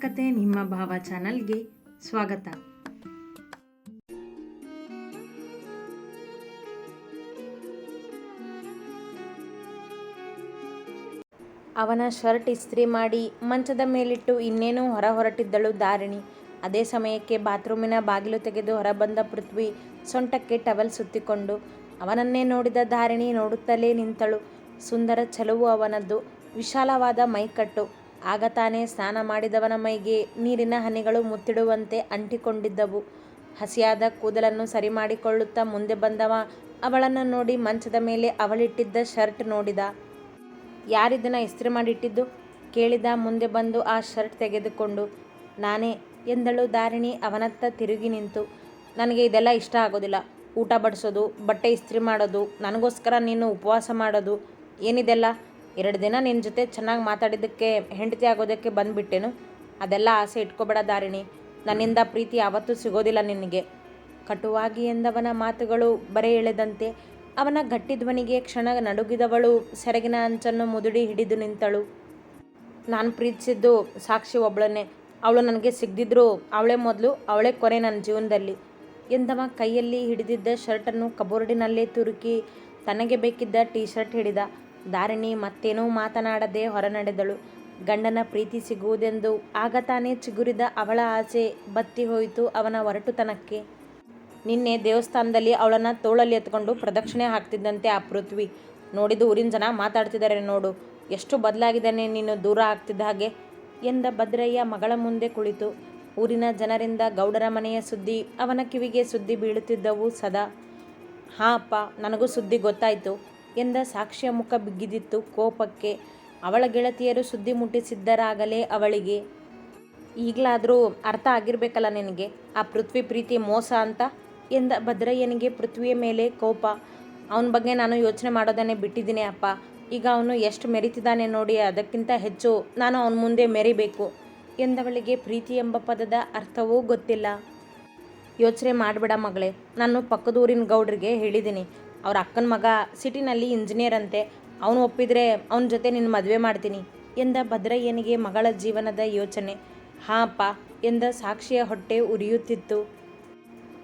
ಕತೆ ನಿಮ್ಮ ಭಾವ ಚಾನಲ್ಗೆ ಸ್ವಾಗತ. ಅವನ ಶರ್ಟ್ ಇಸ್ತ್ರಿ ಮಾಡಿ ಮಂಚದ ಮೇಲಿಟ್ಟು ಇನ್ನೇನು ಹೊರ ಹೊರಟಿದ್ದಳು ದಾರಿಣಿ ಅದೇ ಸಮಯಕ್ಕೆ ಬಾತ್ರೂಮಿನ ಬಾಗಿಲು ತೆಗೆದು ಹೊರಬಂದ ಪೃಥ್ವಿ ಸೊಂಟಕ್ಕೆ ಟವೆಲ್ ಸುತ್ತಿಕೊಂಡು ಅವನನ್ನೇ ನೋಡಿದ ದಾರಿಣಿ ನೋಡುತ್ತಲೇ ನಿಂತಳು. ಸುಂದರ ಛಲವು ಅವನದ್ದು. ವಿಶಾಲವಾದ ಮೈಕಟ್ಟು. ಆಗ ತಾನೇ ಸ್ನಾನ ಮಾಡಿದವನ ಮೈಗೆ ನೀರಿನ ಹನಿಗಳು ಮುತ್ತಿಡುವಂತೆ ಅಂಟಿಕೊಂಡಿದ್ದವು. ಹಸಿಯಾದ ಕೂದಲನ್ನು ಸರಿ ಮಾಡಿಕೊಳ್ಳುತ್ತಾ ಮುಂದೆ ಬಂದವ ಅವಳನ್ನು ನೋಡಿ ಮಂಚದ ಮೇಲೆ ಅವಳಿಟ್ಟಿದ್ದ ಶರ್ಟ್ ನೋಡಿದ. ಯಾರಿದನ್ನ ಇಸ್ತ್ರಿ ಮಾಡಿಟ್ಟಿದ್ದು? ಕೇಳಿದ ಮುಂದೆ ಬಂದು ಆ ಶರ್ಟ್ ತೆಗೆದುಕೊಂಡು, ನಾನೇ ಎಂದಳು ದಾರಿಣಿ ಅವನತ್ತ ತಿರುಗಿ ನಿಂತು. ನನಗೆ ಇದೆಲ್ಲ ಇಷ್ಟ ಆಗೋದಿಲ್ಲ. ಊಟ ಬಡಿಸೋದು, ಬಟ್ಟೆ ಇಸ್ತ್ರಿ ಮಾಡೋದು, ನನಗೋಸ್ಕರ ನೀನು ಉಪವಾಸ ಮಾಡೋದು, ಏನಿದೆಲ್ಲ? ಎರಡು ದಿನ ನಿನ್ನ ಜೊತೆ ಚೆನ್ನಾಗಿ ಮಾತಾಡಿದ್ದಕ್ಕೆ ಹೆಂಡತಿ ಆಗೋದಕ್ಕೆ ಬಂದುಬಿಟ್ಟೆನು. ಅದೆಲ್ಲ ಆಸೆ ಇಟ್ಕೋಬೇಡ ದಾರಿಣಿ. ನನ್ನಿಂದ ಪ್ರೀತಿ ಯಾವತ್ತೂ ಸಿಗೋದಿಲ್ಲ ನಿನಗೆ. ಕಟುವಾಗಿ ಎಂದವನ ಮಾತುಗಳು ಬರೆ ಎಳೆದಂತೆ ಅವನ ಗಟ್ಟಿ ಧ್ವನಿಗೆ ಕ್ಷಣ ನಡುಗಿದವಳು ಸೆರಗಿನ ಅಂಚನ್ನು ಮುದುಡಿ ಹಿಡಿದು ನಿಂತಳು. ನಾನು ಪ್ರೀತಿಸಿದ್ದು ಸಾಕ್ಷಿ ಒಬ್ಬಳನ್ನೇ ಅವಳು ನನಗೆ ಸಿಗ್ದಿದ್ರು ಅವಳೇ ಮೊದಲು, ಅವಳೇ ಕೊನೆ ನನ್ನ ಜೀವನದಲ್ಲಿ. ಎಂದವ ಕೈಯಲ್ಲಿ ಹಿಡಿದಿದ್ದ ಶರ್ಟನ್ನು ಕಬೋರ್ಡಿನಲ್ಲೇ ತುರುಕಿ ತನಗೆ ಬೇಕಿದ್ದ ಟೀ ಶರ್ಟ್ ಹಿಡಿದ. ಧಾರಿಣಿ ಮತ್ತೇನೂ ಮಾತನಾಡದೆ ಹೊರನಡೆದಳು. ಗಂಡನ ಪ್ರೀತಿ ಸಿಗುವುದೆಂದು ಆಗ ತಾನೇ ಚಿಗುರಿದ ಅವಳ ಆಸೆ ಬತ್ತಿ ಹೋಯಿತು ಅವನ ಒರಟುತನಕ್ಕೆ. ನಿನ್ನೆ ದೇವಸ್ಥಾನದಲ್ಲಿ ಅವಳನ್ನ ತೋಳಲ್ಲಿ ಎತ್ಕೊಂಡು ಪ್ರದಕ್ಷಿಣೆ ಹಾಕ್ತಿದ್ದಂತೆ ಆ ಪೃಥ್ವಿ. ನೋಡಿದ ಊರಿನ ಜನ ಮಾತಾಡ್ತಿದ್ದಾರೆ ನೋಡು. ಎಷ್ಟು ಬದಲಾಗಿದ್ದಾನೆ ನೀನು ದೂರ ಆಗ್ತಿದ್ದ ಹಾಗೆ ಎಂದ ಭದ್ರಯ್ಯ ಮಗಳ ಮುಂದೆ ಕುಳಿತು. ಊರಿನ ಜನರಿಂದ ಗೌಡರ ಮನೆಯ ಸುದ್ದಿ, ಅವನ ಕಿವಿಗೆ ಸುದ್ದಿ ಬೀಳುತ್ತಿದ್ದವು ಸದಾ. ಹಾಂ ಅಪ್ಪ, ನನಗೂ ಸುದ್ದಿ ಗೊತ್ತಾಯಿತು. ಎಂದ ಸಾಕ್ಷಿಯ ಮುಖ ಬಿಗಿದಿತ್ತು. ಕೋಪಕ್ಕೆ ಅವಳ ಗೆಳತಿಯರು ಸುದ್ದಿ ಮುಟ್ಟಿಸಿದ್ದರಾಗಲೇ ಅವಳಿಗೆ ಈಗಲಾದರೂ ಅರ್ಥ ಆಗಿರಬೇಕಲ್ಲ ನಿನಗೆ? ಆ ಪೃಥ್ವಿ ಪ್ರೀತಿ ಮೋಸ ಅಂತ? ಎಂದ ಭದ್ರಯ್ಯನಿಗೆ ಪೃಥ್ವಿಯ ಮೇಲೆ ಕೋಪ. ಅವನ ಬಗ್ಗೆ ನಾನು ಯೋಚನೆ ಮಾಡೋದನ್ನೇ ಬಿಟ್ಟಿದ್ದೀನಿ ಅಪ್ಪ. ಈಗ ಅವನು ಎಷ್ಟು ಮೆರಿತಿದ್ದಾನೆ ನೋಡಿ, ಅದಕ್ಕಿಂತ ಹೆಚ್ಚು ನಾನು ಅವನ ಮುಂದೆ ಮೆರಿಬೇಕು ಎಂದವಳಿಗೆ ಪ್ರೀತಿ ಎಂಬ ಪದದ ಅರ್ಥವೂ ಗೊತ್ತಿಲ್ಲ. ಯೋಚನೆ ಮಾಡಬೇಡ ಮಗಳೇ. ನಾನು ಪಕ್ಕದೂರಿನ ಗೌಡ್ರಿಗೆ ಹೇಳಿದ್ದೀನಿ. ಅವ್ರ ಅಕ್ಕನ ಮಗ ಸಿಟಿನಲ್ಲಿ ಇಂಜಿನಿಯರ್ ಅಂತೆ. ಅವನು ಒಪ್ಪಿದರೆ ಅವನ ಜೊತೆ ನಿನ್ನ ಮದುವೆ ಮಾಡ್ತೀನಿ ಎಂದ ಭದ್ರಯ್ಯನಿಗೆ ಮಗಳ ಜೀವನದ ಯೋಚನೆ. ಹಾ ಅಪ್ಪ ಎಂದ ಸಾಕ್ಷಿಯ ಹೊಟ್ಟೆ ಉರಿಯುತ್ತಿತ್ತು.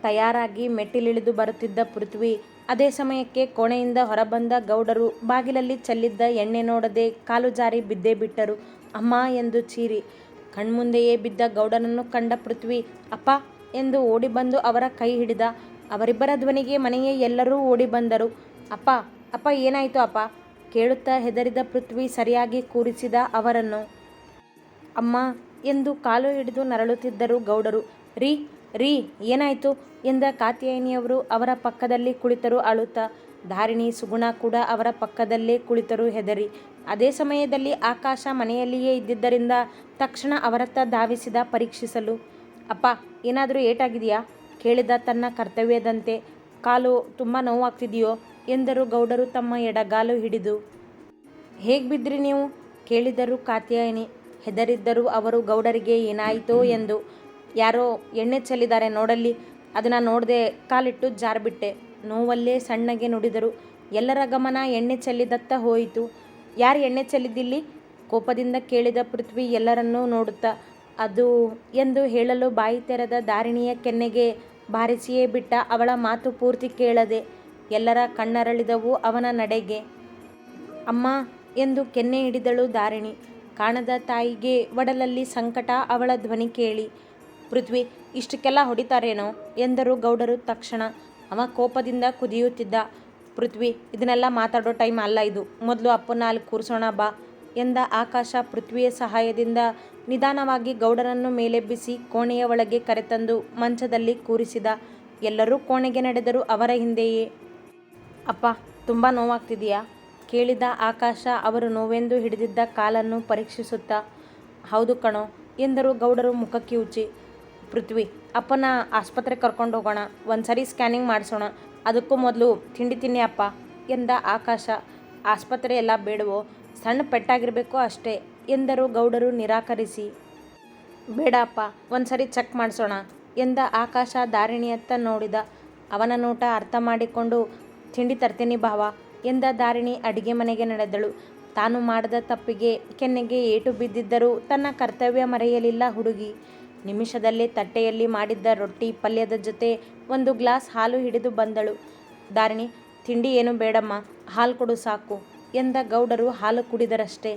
ತಯಾರಾಗಿ ಮೆಟ್ಟಿಲಿಳಿದು ಬರುತ್ತಿದ್ದ ಪೃಥ್ವಿ ಅದೇ ಸಮಯಕ್ಕೆ ಕೋಣೆಯಿಂದ ಹೊರಬಂದ ಗೌಡರು ಬಾಗಿಲಲ್ಲಿ ಚೆಲ್ಲಿದ್ದ ಎಣ್ಣೆ ನೋಡದೆ ಕಾಲು ಜಾರಿ ಬಿದ್ದೇ ಬಿಟ್ಟರು. ಅಮ್ಮ ಎಂದು ಚೀರಿ. ಕಣ್ಮುಂದೆಯೇ ಬಿದ್ದ ಗೌಡನನ್ನು ಕಂಡ ಪೃಥ್ವಿ ಅಪ್ಪ ಎಂದು ಓಡಿ ಬಂದು ಅವರ ಕೈ ಹಿಡಿದ. ಅವರಿಬ್ಬರ ಧ್ವನಿಗೆ ಮನೆಯೇ ಎಲ್ಲರೂ ಓಡಿ ಬಂದರು. ಅಪ್ಪ ಅಪ್ಪ, ಏನಾಯಿತು ಅಪ್ಪ? ಕೇಳುತ್ತಾ ಹೆದರಿದ ಪೃಥ್ವಿ ಸರಿಯಾಗಿ ಕೂರಿಸಿದ ಅವರನ್ನು. ಅಮ್ಮ, ಎಂದು ಕಾಲು ಹಿಡಿದು ನರಳುತ್ತಿದ್ದರು ಗೌಡರು. ರೀ ರೀ, ಏನಾಯಿತು? ಎಂದ ಕಾತ್ಯಾಯಿನಿಯವರು ಅವರ ಪಕ್ಕದಲ್ಲಿ ಕುಳಿತರು ಅಳುತ್ತಾ. ಧಾರಿಣಿ, ಸುಗುಣ ಕೂಡ ಅವರ ಪಕ್ಕದಲ್ಲೇ ಕುಳಿತರು ಹೆದರಿ. ಅದೇ ಸಮಯದಲ್ಲಿ ಆಕಾಶ ಮನೆಯಲ್ಲಿಯೇ ಇದ್ದಿದ್ದರಿಂದ ತಕ್ಷಣ ಅವರತ್ತ ಧಾವಿಸಿದ ಪರೀಕ್ಷಿಸಲು. ಅಪ್ಪ, ಏನಾದರೂ ಏಟಾಗಿದೆಯಾ? ಕೇಳಿದ ತನ್ನ ಕರ್ತವ್ಯದಂತೆ, ಕಾಲು ತುಂಬ ನೋವಾಗ್ತಿದೆಯೋ? ಎಂದರು ಗೌಡರು ತಮ್ಮ ಎಡಗಾಲು ಹಿಡಿದು. ಹೇಗೆ ಬಿದ್ರಿ ನೀವು? ಕೇಳಿದರು ಕಾತ್ಯಾಯಿನಿ. ಹೆದರಿದ್ದರು ಅವರು ಗೌಡರಿಗೆ ಏನಾಯಿತೋ ಎಂದು. ಯಾರೋ ಎಣ್ಣೆ ಚೆಲ್ಲಿದ್ದಾರೆ ನೋಡಲ್ಲಿ. ಅದನ್ನು ನೋಡದೆ ಕಾಲಿಟ್ಟು ಜಾರ್ಬಿಟ್ಟೆ. ನೋವಲ್ಲೇ ಸಣ್ಣಗೆ ನುಡಿದರು. ಎಲ್ಲರ ಗಮನ ಎಣ್ಣೆ ಚೆಲ್ಲಿದತ್ತ ಹೋಯಿತು. ಯಾರು ಎಣ್ಣೆ ಚೆಲ್ಲಿದ್ದಿಲ್ಲಿ? ಕೋಪದಿಂದ ಕೇಳಿದ ಪೃಥ್ವಿ ಎಲ್ಲರನ್ನೂ ನೋಡುತ್ತಾ ಅದು ಎಂದು ಹೇಳಲು ಬಾಯಿ ತೆರೆದ ದಾರಿಣಿಯ ಕೆನ್ನೆಗೆ ಬಾರಿಸಿಯೇ ಬಿಟ್ಟ ಅವಳ ಮಾತು ಪೂರ್ತಿ ಕೇಳದೆ ಎಲ್ಲರ ಕಣ್ಣರಳಿದವು ಅವನ ನಡೆಗೆ. ಅಮ್ಮ ಎಂದು ಕೆನ್ನೆ ಹಿಡಿದಳು ದಾರಿಣಿ. ಕಾಣದ ತಾಯಿಗೆ ಒಡಲಲ್ಲಿ ಸಂಕಟ ಅವಳ ಧ್ವನಿ ಕೇಳಿ, ಪೃಥ್ವಿ, ಇಷ್ಟಕ್ಕೆಲ್ಲ ಹೊಡಿತಾರೇನೋ? ಎಂದರು ಗೌಡರು ತಕ್ಷಣ. ಅವ ಕೋಪದಿಂದ ಕುದಿಯುತ್ತಿದ್ದ, ಪೃಥ್ವಿ, ಇದನ್ನೆಲ್ಲ ಮಾತಾಡೋ ಟೈಮ್ ಅಲ್ಲ ಇದು. ಮೊದಲು ಅಪ್ಪನ ಅಲ್ಲಿ ಕೂರಿಸೋಣ ಬಾ. ಎಂದ ಆಕಾಶ ಪೃಥ್ವಿಯ ಸಹಾಯದಿಂದ ನಿಧಾನವಾಗಿ ಗೌಡರನ್ನು ಮೇಲೆಬ್ಬಿಸಿ ಕೋಣೆಯ ಒಳಗೆ ಕರೆತಂದು ಮಂಚದಲ್ಲಿ ಕೂರಿಸಿದ ಎಲ್ಲರೂ ಕೋಣೆಗೆ ನಡೆದರು ಅವರ ಹಿಂದೆಯೇ. ಅಪ್ಪ, ತುಂಬ ನೋವಾಗ್ತಿದೆಯಾ? ಕೇಳಿದ ಆಕಾಶ ಅವರು ನೋವೆಂದು ಹಿಡಿದಿದ್ದ ಕಾಲನ್ನು ಪರೀಕ್ಷಿಸುತ್ತಾ, ಹೌದು ಕಣೋ ಎಂದರು ಗೌಡರು ಮುಖ ಕಿವುಚಿ ಪೃಥ್ವಿ, ಅಪ್ಪನ ಆಸ್ಪತ್ರೆ ಕರ್ಕೊಂಡು ಹೋಗೋಣ ಒಂದು ಸರಿ ಸ್ಕ್ಯಾನಿಂಗ್ ಮಾಡಿಸೋಣ, ಅದಕ್ಕೂ ಮೊದಲು ತಿಂಡಿ ತಿನ್ನಿ ಅಪ್ಪ, ಎಂದ ಆಕಾಶ. ಆಸ್ಪತ್ರೆ ಎಲ್ಲ ಬೇಡವೋ? ಸಣ್ಣ ಪೆಟ್ಟಾಗಿರಬೇಕು ಅಷ್ಟೇ, ಎಂದರು ಗೌಡರು ನಿರಾಕರಿಸಿ. ಬೇಡಪ್ಪ ಒಂದು ಸರಿ ಚೆಕ್ ಮಾಡಿಸೋಣ ಎಂದ ಆಕಾಶ ದಾರಿಣಿಯತ್ತ ನೋಡಿದ. ಅವನ ನೋಟ ಅರ್ಥ ಮಾಡಿಕೊಂಡು, ತಿಂಡಿ ತರ್ತೀನಿ ಭಾವ ಎಂದ ದಾರಿಣಿ ಅಡಿಗೆ ಮನೆಗೆ ನಡೆದಳು. ತಾನು ಮಾಡಿದ ತಪ್ಪಿಗೆ ಕೆನ್ನೆಗೆ ಏಟು ಬಿದ್ದಿದ್ದರೂ ತನ್ನ ಕರ್ತವ್ಯ ಮರೆಯಲಿಲ್ಲ ಹುಡುಗಿ. ನಿಮಿಷದಲ್ಲೇ ತಟ್ಟೆಯಲ್ಲಿ ಮಾಡಿದ್ದ ರೊಟ್ಟಿ ಪಲ್ಯದ ಜೊತೆ ಒಂದು ಗ್ಲಾಸ್ ಹಾಲು ಹಿಡಿದು ಬಂದಳು. ದಾರಿಣಿ, ತಿಂಡಿ ಏನು ಬೇಡಮ್ಮ, ಹಾಲು ಕೊಡು ಸಾಕು. ಎಂದ ಗೌಡರು ಹಾಲು ಕುಡಿದರಷ್ಟೇ.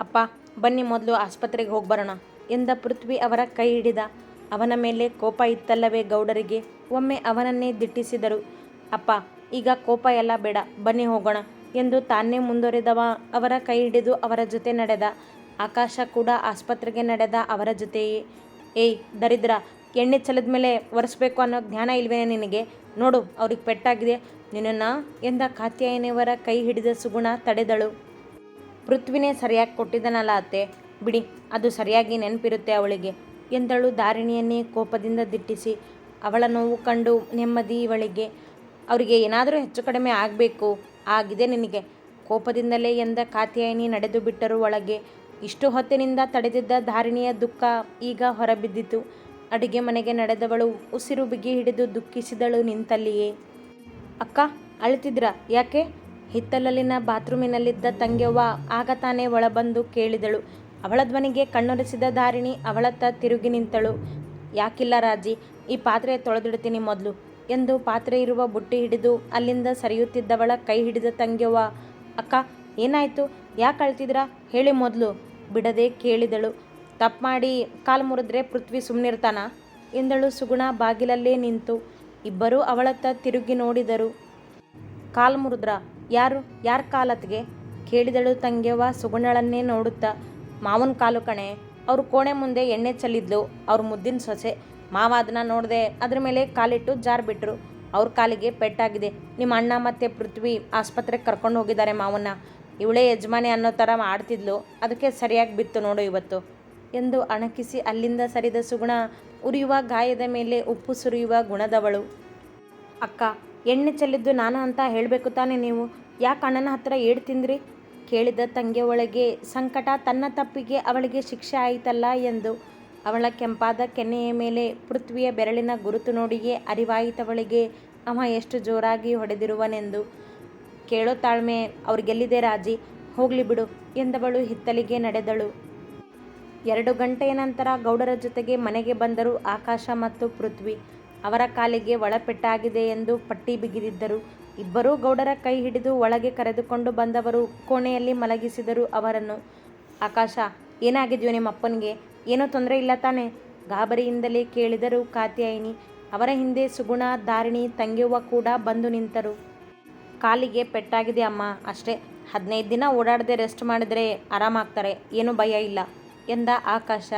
ಅಪ್ಪ, ಬನ್ನಿ ಮೊದಲು ಆಸ್ಪತ್ರೆಗೆ ಹೋಗಿ ಬರೋಣ ಎಂದ ಪೃಥ್ವಿ ಅವರ ಕೈ ಹಿಡಿದ. ಅವನ ಮೇಲೆ ಕೋಪ ಇತ್ತಲ್ಲವೇ ಗೌಡರಿಗೆ? ಒಮ್ಮೆ ಅವನನ್ನೇ ದಿಟ್ಟಿಸಿದರು. ಅಪ್ಪ, ಈಗ ಕೋಪ ಎಲ್ಲ ಬೇಡ, ಬನ್ನಿ ಹೋಗೋಣ ಎಂದು ತಾನೇ ಮುಂದುವರೆದವ ಅವರ ಕೈ ಹಿಡಿದು ಅವರ ಜೊತೆ ನಡೆದ. ಆಕಾಶ ಕೂಡ ಆಸ್ಪತ್ರೆಗೆ ನಡೆದ ಅವರ ಜೊತೆಯೇ. ಏಯ್, ದರಿದ್ರ ಎಣ್ಣೆ ಚೆಲ್ಲದ ಮೇಲೆ ಒರೆಸ್ಬೇಕು ಅನ್ನೋ ಜ್ಞಾನ ಇಲ್ವೇನೆ ನಿನಗೆ? ನೋಡು, ಅವ್ರಿಗೆ ಪೆಟ್ಟಾಗಿದೆ. ನಿನ್ನನ್ನು ಎಂದ ಕಾತ್ಯಾಯನಿಯವರ ಕೈ ಹಿಡಿದ ಸುಗುಣ ತಡೆದಳು. ಪೃಥ್ವಿನೇ ಸರಿಯಾಗಿ ಕೊಟ್ಟಿದ್ದನಲ್ಲ ಅತ್ತೆ. ಬಿಡಿ, ಅದು ಸರಿಯಾಗಿ ನೆನಪಿರುತ್ತೆ ಅವಳಿಗೆ. ಎಂದಳು ದಾರಿಣಿಯನ್ನೇ ಕೋಪದಿಂದ ದಿಟ್ಟಿಸಿ. ಅವಳ ನೋವು ಕಂಡು ನೆಮ್ಮದಿ ಇವಳಿಗೆ. ಅವರಿಗೆ ಏನಾದರೂ ಹೆಚ್ಚು ಕಡಿಮೆ ಆಗಬೇಕು. ಆಗಿದೆ ನಿನಗೆ. ಕೋಪದಿಂದಲೇ ಎಂದ ಕಾತ್ಯಾಯಿನಿ ನಡೆದು ಬಿಟ್ಟರು ಒಳಗೆ. ಇಷ್ಟು ಹೊತ್ತಿನಿಂದ ತಡೆದಿದ್ದ ಧಾರಿಣಿಯ ದುಃಖ ಈಗ ಹೊರಬಿದ್ದಿತು. ಅಡುಗೆ ಮನೆಗೆ ನಡೆದವಳು ಉಸಿರು ಬಿಗಿ ಹಿಡಿದು ದುಃಖಿಸಿದಳು ನಿಂತಲ್ಲಿಯೇ. ಅಕ್ಕ ಅಳ್ತಿದ್ರ ಯಾಕೆ? ಹಿತ್ತಲಲ್ಲಿನ ಬಾತ್ರೂಮಿನಲ್ಲಿದ್ದ ತಂಗ್ಯವ್ವ ಆಗ ತಾನೇ ಒಳಬಂದು ಕೇಳಿದಳು. ಅವಳ ಧ್ವನಿಗೆ ಕಣ್ಣೊರೆಸಿದ ಧಾರಿಣಿ ಅವಳತ್ತ ತಿರುಗಿ ನಿಂತಳು. ಯಾಕಿಲ್ಲ ರಾಜಿ, ಈ ಪಾತ್ರೆ ತೊಳೆದಿಡ್ತೀನಿ ಮೊದಲು ಎಂದು ಪಾತ್ರೆ ಇರುವ ಬುಟ್ಟಿ ಹಿಡಿದು ಅಲ್ಲಿಂದ ಸರಿಯುತ್ತಿದ್ದವಳ ಕೈ ಹಿಡಿದ ತಂಗ್ಯವ್ವ. ಅಕ್ಕ, ಏನಾಯ್ತು? ಯಾಕೆ ಅಳ್ತಿದ್ರ ಹೇಳಿ ಮೊದಲು ಬಿಡದೆ ಕೇಳಿದಳು. ತಪ್ಪು ಮಾಡಿ ಕಾಲು ಮುರಿದ್ರೆ ಪೃಥ್ವಿ ಸುಮ್ಮನಿರ್ತಾನ ಎಂದಳು ಸುಗುಣ ಬಾಗಿಲಲ್ಲೇ ನಿಂತು ಇಬ್ಬರೂ ಅವಳತ್ತ ತಿರುಗಿ ನೋಡಿದರು. ಕಾಲು ಮುರಿದ್ರ, ಯಾರು? ಯಾರ ಕಾಲತ್ಗೆ ಕೇಳಿದಳು ತಂಗ್ಯವ್ವ ಸುಗುಣಳನ್ನೇ ನೋಡುತ್ತಾ, ಮಾವನ ಕಾಲು ಕಣೆ. ಅವ್ರ ಕೋಣೆ ಮುಂದೆ ಎಣ್ಣೆ ಚೆಲ್ಲಿದ್ಲು. ಅವ್ರ ಮುದ್ದಿನ ಸೊಸೆ. ಮಾವ ಅದನ್ನ ನೋಡಿದೆ ಅದ್ರ ಮೇಲೆ ಕಾಲಿಟ್ಟು ಜಾರ್ ಬಿಟ್ರು. ಅವ್ರ ಕಾಲಿಗೆ ಪೆಟ್ಟಾಗಿದೆ. ನಿಮ್ಮ ಅಣ್ಣ ಮತ್ತು ಪೃಥ್ವಿ ಆಸ್ಪತ್ರೆಗೆ ಕರ್ಕೊಂಡು ಹೋಗಿದ್ದಾರೆ ಮಾವನ್ನ. ಇವಳೇ ಯಜಮಾನಿ ಅನ್ನೋ ಥರ ಆಡ್ತಿದ್ಲು ಅದಕ್ಕೆ ಸರಿಯಾಗಿ ಬಿತ್ತು ನೋಡು ಇವತ್ತು. ಎಂದು ಅಣಕಿಸಿ ಅಲ್ಲಿಂದ ಸರಿದ ಸುಗುಣ ಉರಿಯುವ ಗಾಯದ ಮೇಲೆ ಉಪ್ಪು ಸುರಿಯುವ ಗುಣದವಳು. ಅಕ್ಕ, ಎಣ್ಣೆ ಚೆಲ್ಲಿದ್ದು ನಾನು ಅಂತ ಹೇಳಬೇಕು ತಾನೇ ನೀವು. ಯಾಕೆ ಅಣ್ಣನ ಹತ್ರ ಏಡ್ ತಿಂದ್ರಿ? ಕೇಳಿದ ತಂಗಿಯ ಒಳಗೆ ಸಂಕಟ ತನ್ನ ತಪ್ಪಿಗೆ ಅವಳಿಗೆ ಶಿಕ್ಷೆ ಆಯಿತಲ್ಲ ಎಂದು. ಅವಳ ಕೆಂಪಾದ ಕೆನ್ನೆಯ ಮೇಲೆ ಪೃಥ್ವಿಯ ಬೆರಳಿನ ಗುರುತು ನೋಡಿಯೇ ಅರಿವಾಯಿತವಳಿಗೆ, ಅವ ಎಷ್ಟು ಜೋರಾಗಿ ಹೊಡೆದಿರುವನೆಂದು. ಕೇಳೋ ತಾಳ್ಮೆ ಅವ್ರಿಗೆಲ್ಲಿದೆ ರಾಜಿ? ಹೋಗ್ಲಿ ಬಿಡು ಎಂದವಳು ಹಿತ್ತಲಿಗೆ ನಡೆದಳು. ಎರಡು ಗಂಟೆಯ ನಂತರ ಗೌಡರ ಜೊತೆಗೆ ಮನೆಗೆ ಬಂದರು ಆಕಾಶ ಮತ್ತು ಪೃಥ್ವಿ. ಅವರ ಕಾಲಿಗೆ ಒಳಪೆಟ್ಟಾಗಿದೆ ಎಂದು ಪಟ್ಟಿ ಬಿಗಿದಿದ್ದರು. ಇಬ್ಬರೂ ಗೌಡರ ಕೈ ಹಿಡಿದು ಒಳಗೆ ಕರೆದುಕೊಂಡು ಬಂದವರು ಕೋಣೆಯಲ್ಲಿ ಮಲಗಿಸಿದರು ಅವರನ್ನು. ಆಕಾಶ, ಏನಾಗಿದೆಯೋ ನಿಮ್ಮ ಅಪ್ಪನಿಗೆ ಏನೋ ತೊಂದರೆ ಇಲ್ಲ ತಾನೆ? ಗಾಬರಿಯಿಂದಲೇ ಕೇಳಿದರು ಕಾತ್ಯಾಯಿನಿ. ಅವರ ಹಿಂದೆ ಸುಗುಣ ದಾರಿಣಿ ತಂಗಿಯುವ ಕೂಡ ಬಂದು ನಿಂತರು. ಕಾಲಿಗೆ ಪೆಟ್ಟಾಗಿದೆ ಅಮ್ಮ. ಅಷ್ಟೇ. ಹದಿನೈದು ದಿನ ಓಡಾಡದೆ ರೆಸ್ಟ್ ಮಾಡಿದರೆ ಆರಾಮಾಗ್ತಾರೆ. ಏನೂ ಭಯ ಇಲ್ಲ. ಎಂದ ಆಕಾಶ,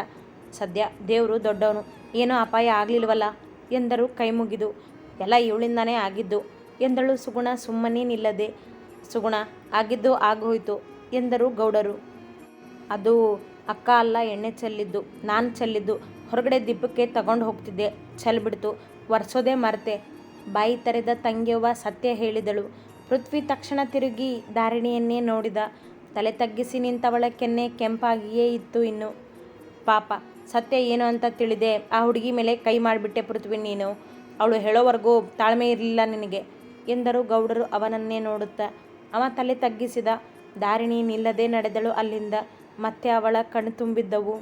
ಸದ್ಯ ದೇವರು ದೊಡ್ಡವನು. ಏನೂ ಅಪಾಯ ಆಗಲಿಲ್ವಲ್ಲ? ಎಂದರು ಕೈ ಮುಗಿದು ಎಲ್ಲ ಇವಳಿಂದಾನೇ ಆಗಿದ್ದು. ಎಂದಳು ಸುಗುಣ, ಸುಮ್ಮನೆ ನಿಲ್ಲದೆ. ಸುಗುಣ, ಆಗಿದ್ದು ಆಗೋಯ್ತು ಎಂದರು ಗೌಡರು. ಅದು ಅಕ್ಕ ಅಲ್ಲ, ಎಣ್ಣೆ ಚೆಲ್ಲಿದ್ದು. ನಾನು ಚೆಲ್ಲಿದ್ದು. ಹೊರಗಡೆ ದಿಬ್ಬಕ್ಕೆ ತಗೊಂಡು ಹೋಗ್ತಿದ್ದೆ. ಚೆಲ್ಬಿಡ್ತು ಒರೆಸೋದೇ ಮರೆತೆ. ಬಾಯಿ ತೆರೆದ ತಂಗಿಯವ್ವ ಸತ್ಯ ಹೇಳಿದಳು. ಪೃಥ್ವಿ ತಕ್ಷಣ ತಿರುಗಿ ಧಾರಿಣಿಯನ್ನೇ ನೋಡಿದ. ತಲೆ ತಗ್ಗಿಸಿ ನಿಂತವಳ ಕೆನ್ನೆ ಕೆಂಪಾಗಿಯೇ ಇತ್ತು ಇನ್ನು. ಪಾಪ, ಸತ್ಯ ಏನು ಅಂತ ತಿಳಿದೆ. ಆ ಹುಡುಗಿ ಮೇಲೆ ಕೈ ಮಾಡಿಬಿಟ್ಟೆ ಪೃಥ್ವಿ ನೀನು. ಅವಳು ಹೇಳೋವರೆಗೂ ತಾಳ್ಮೆ ಇರಲಿಲ್ಲ ನಿನಗೆ ಎಂದರು ಗೌಡರು ಅವನನ್ನೇ ನೋಡುತ್ತಾ. ಅವ ತಲೆ ತಗ್ಗಿಸಿದ. ದಾರಿಣಿ ನಿಲ್ಲದೆ ನಡೆದಳು ಅಲ್ಲಿಂದ. ಮತ್ತೆ ಅವಳ ಕಣ್ಣು ತುಂಬಿದ್ದವು.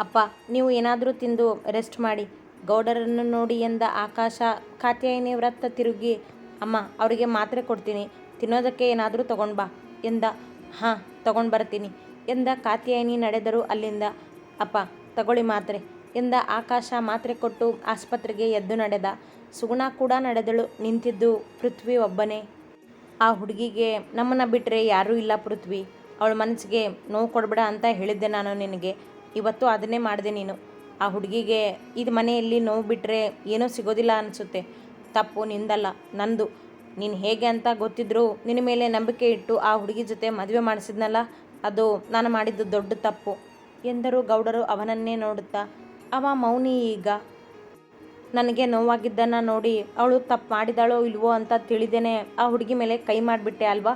ಅಪ್ಪ, ನೀವು ಏನಾದರೂ ತಿಂದು ರೆಸ್ಟ್ ಮಾಡಿ. ಗೌಡರನ್ನು ನೋಡಿ ಎಂದ ಆಕಾಶ ಕಾತ್ಯಾಯಿನಿಯವರತ್ತ ತಿರುಗಿ, ಅಮ್ಮ, ಅವರಿಗೆ ಮಾತ್ರೆ ಕೊಡ್ತೀನಿ. ತಿನ್ನೋದಕ್ಕೆ ಏನಾದರೂ ತಗೊಂಡು ಬಾ ಎಂದ. ಹಾಂ, ತಗೊಂಡು ಬರ್ತೀನಿ. ಎಂದ ಕಾತ್ಯಾಯಿನಿ ನಡೆದರು ಅಲ್ಲಿಂದ, ಅಪ್ಪ, ತಗೊಳ್ಳಿ ಮಾತ್ರೆ. ಎಂದ ಆಕಾಶ ಮಾತ್ರೆ ಕೊಟ್ಟು ಆಸ್ಪತ್ರೆಗೆ ಎದ್ದು ನಡೆದ. ಸುಗುಣ ಕೂಡ ನಡೆದಳು, ನಿಂತಿದ್ದು ಪೃಥ್ವಿ ಒಬ್ಬನೇ. ಆ ಹುಡುಗಿಗೆ ನಮ್ಮನ್ನು ಬಿಟ್ಟರೆ ಯಾರೂ ಇಲ್ಲ ಪೃಥ್ವಿ. ಅವಳ ಮನಸ್ಸಿಗೆ ನೋವು ಕೊಡಬೇಡ ಅಂತ ಹೇಳಿದ್ದೆ ನಾನು ನಿನಗೆ. ಇವತ್ತು ಅದನ್ನೇ ಮಾಡಿದೆ ನೀನು. ಆ ಹುಡುಗಿಗೆ ಇದು ಮನೆಯಲ್ಲಿ ನೋವು ಬಿಟ್ಟರೆ ಏನೂ ಸಿಗೋದಿಲ್ಲ ಅನಿಸುತ್ತೆ. ತಪ್ಪು ನಿಂದಲ್ಲ, ನಂದು. ನೀನು ಹೇಗೆ ಅಂತ ಗೊತ್ತಿದ್ರು ನಿನ್ನ ಮೇಲೆ ನಂಬಿಕೆ ಇಟ್ಟು ಆ ಹುಡುಗಿ ಜೊತೆ ಮದುವೆ ಮಾಡಿಸಿದ್ನಲ್ಲ, ಅದು ನಾನು ಮಾಡಿದ್ದು ದೊಡ್ಡ ತಪ್ಪು. ಎಂದರು ಗೌಡರು ಅವನನ್ನೇ ನೋಡುತ್ತಾ, ಅವ ಮೌನಿ ಈಗ. ನನಗೆ ನೋವಾಗಿದ್ದನ್ನು ನೋಡಿ ಅವಳು ತಪ್ಪು ಮಾಡಿದಾಳೋ ಇಲ್ವೋ ಅಂತ ತಿಳಿದೇನೆ ಆ ಹುಡುಗಿ ಮೇಲೆ ಕೈ ಮಾಡಿಬಿಟ್ಟೆ ಅಲ್ವಾ?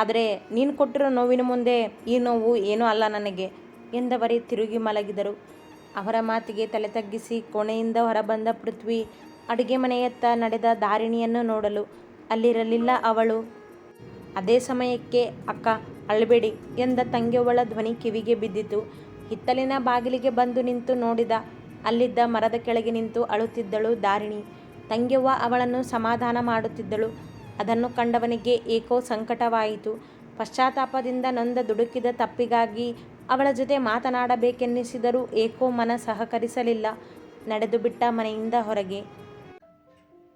ಆದರೆ ನೀನು ಕೊಟ್ಟಿರೋ ನೋವಿನ ಮುಂದೆ ಈ ನೋವು ಏನೂ ಅಲ್ಲ ನನಗೆ, ಎಂದವರೇ ತಿರುಗಿ ಮಲಗಿದರು. ಅವರ ಮಾತಿಗೆ ತಲೆ ತಗ್ಗಿಸಿ ಕೋಣೆಯಿಂದ ಹೊರಬಂದ ಪೃಥ್ವಿ ಅಡುಗೆ ಮನೆಯತ್ತ ನಡೆದ ದಾರಿಣಿಯನ್ನು ನೋಡಲು ಅಲ್ಲಿರಲಿಲ್ಲ ಅವಳು. ಅದೇ ಸಮಯಕ್ಕೆ, ಅಕ್ಕ, ಅಳಬೇಡಿ ಎಂದ ತಂಗಿಯವಳ ಧ್ವನಿ ಕಿವಿಗೆ ಬಿದ್ದಿತು. ಹಿತ್ತಲಿನ ಬಾಗಿಲಿಗೆ ಬಂದು ನಿಂತು ನೋಡಿದ, ಅಲ್ಲಿದ್ದ ಮರದ ಕೆಳಗೆ ನಿಂತು ಅಳುತ್ತಿದ್ದಳು ದಾರಿಣಿ. ತಂಗಿಯವ್ವ ಅವಳನ್ನು ಸಮಾಧಾನ ಮಾಡುತ್ತಿದ್ದಳು. ಅದನ್ನು ಕಂಡವನಿಗೆ ಏಕೋ ಸಂಕಟವಾಯಿತು. ಪಶ್ಚಾತ್ತಾಪದಿಂದ ನೊಂದ ದುಡುಕಿದ ತಪ್ಪಿಗಾಗಿ ಅವಳ ಜೊತೆ ಮಾತನಾಡಬೇಕೆನ್ನಿಸಿದರೂ ಏಕೋ ಮನ ಸಹಕರಿಸಲಿಲ್ಲ. ನಡೆದು ಬಿಟ್ಟ ಮನೆಯಿಂದ ಹೊರಗೆ.